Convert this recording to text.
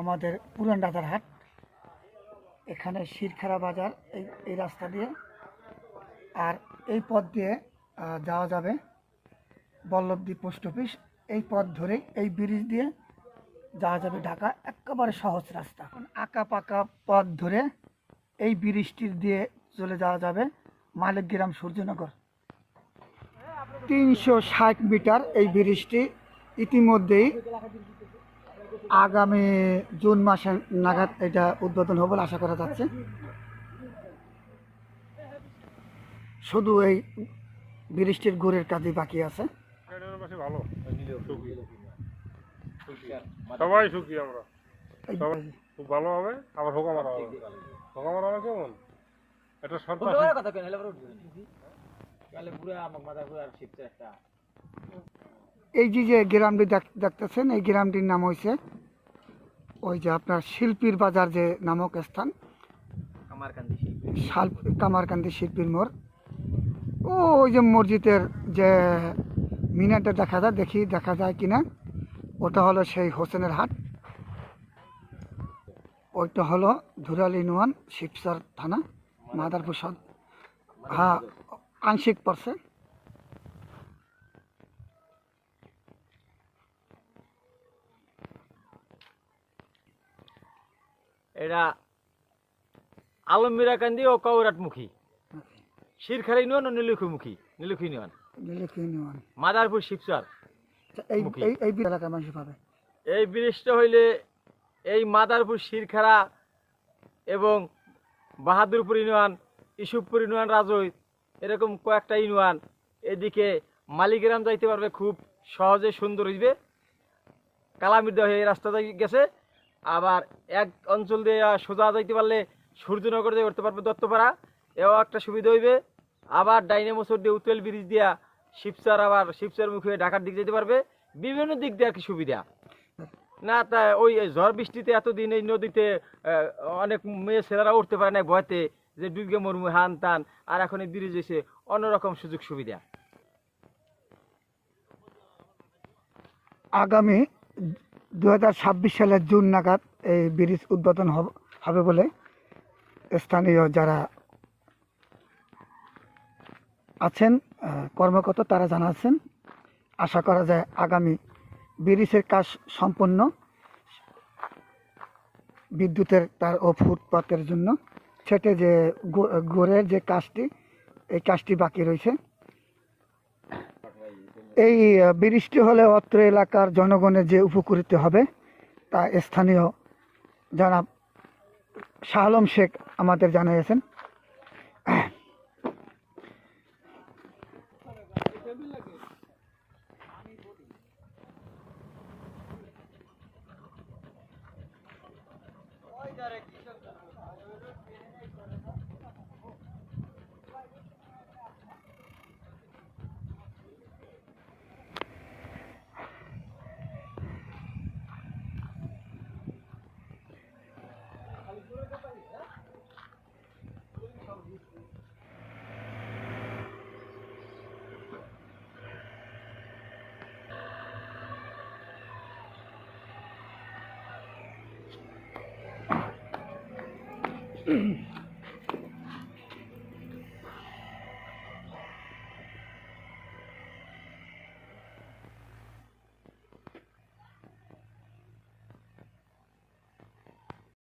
আমাদের পুরান রাজার হাট। এখানে শিরখারা বাজার, এই এই রাস্তা দিয়ে। আর এই পথ দিয়ে যাওয়া যাবে বল্লভদ্বীপ পোস্ট অফিস। এই পথ ধরে এই ব্রিজ দিয়ে যাওয়া যাবে ঢাকা। একেবারে সহজ রাস্তা। আঁকা পাকা পথ ধরে এই ব্রিজটির দিয়ে চলে যাওয়া যাবে মালিকগ্রাম সূর্যনগর। তিনশো ষাট মিটার এই ব্রিজটি ইতিমধ্যেই আগামী জুন মাসে নাগাদ এটা উদ্বোধন হবে বলে আশা করা যাচ্ছে। শুধু এই ব্রিজটির গোড়ের কাজই বাকি আছে। সবাই সুখী আমরা। খুব ভালো হবে আবার হোকা মারা হবে। হোকা মারা হবে কেমন? এটা সরকার এই যে যে গ্রামটি দেখ- দেখতেছেন এই গ্রামটির নাম হয়েছে ওই যে আপনার শিল্পীর বাজার যে নামক স্থান। কামারকান্দি শিল্পীর মোড়। ও ওই যে মসজিদের যে মিনারটা দেখা যায় দেখি দেখা যায় কিনা। ওটা হলো সেই হোসেনের হাট। ওইটা হলো ধুরাল ইউনিয়ন শিবসার থানা মাদারপুর হ্যাঁ। আংশিক পড়ছে। এটা আলমমিরা কান্দি ও কৌরাটমুখী শিরখারি ইউনিয়ন ও নীলুখুমুখী নীলুখু ইউনিয়ন মাদারপুর শিবচর আচ্ছা, এই মুখী। এই এই এলাকার মানুষ পাবে। এই ব্রিজটা হইলে এই মাদারপুর শিরখারা এবং বাহাদুরপুর ইউনিয়ন ইসুফপুর ইউনিয়ন রাজই এরকম কয়েকটা ইউনিয়ন। এদিকে মালিগ্রাম যাইতে পারবে খুব সহজে, সুন্দর হইবে। কালামির হয়ে এই রাস্তা গেছে। আবার এক অঞ্চল দিয়ে সোজা যাইতে পারলে সূর্যনগর দিয়ে করতে পারবে দত্তপাড়া। এও একটা সুবিধা হইবে। আবার ডাইনে মোসর দিয়ে উত্তল ব্রিজ দিয়া শিবসার আবার শিবসার মুখে ঢাকার দিক যেতে পারবে। বিভিন্ন দিক দিয়ে আর কি সুবিধা। না, তা ওই ঝড় বৃষ্টিতে এতদিন এই নদীতে অনেক মেয়ে ছেলেরা উঠতে পারে না ভয়তে। যে ডুবগে মরমু হান টান আর এখন এই ব্রিজ এসে অন্যরকম সুযোগ সুবিধা। আগামী দু হাজার ছাব্বিশ সালের জুন নাগাদ এই ব্রিজ উদ্বোধন হবে বলে স্থানীয় যারা আছেন কর্মকর্তা তারা জানাচ্ছেন। আশা করা যায় আগামী ব্রিজের কাজ সম্পন্ন, বিদ্যুতের তার ও ফুটপাতের জন্য। ছেটে যে গোড়ের যে কাজটি, এই কাজটি বাকি রয়েছে। এই বৃষ্টি হলে অত্র এলাকার জনগণের যে উপকৃত হবে, তা স্থানীয় জনাব। শাহলম শেখ আমাদের জানিয়েছেন। Mm-hmm.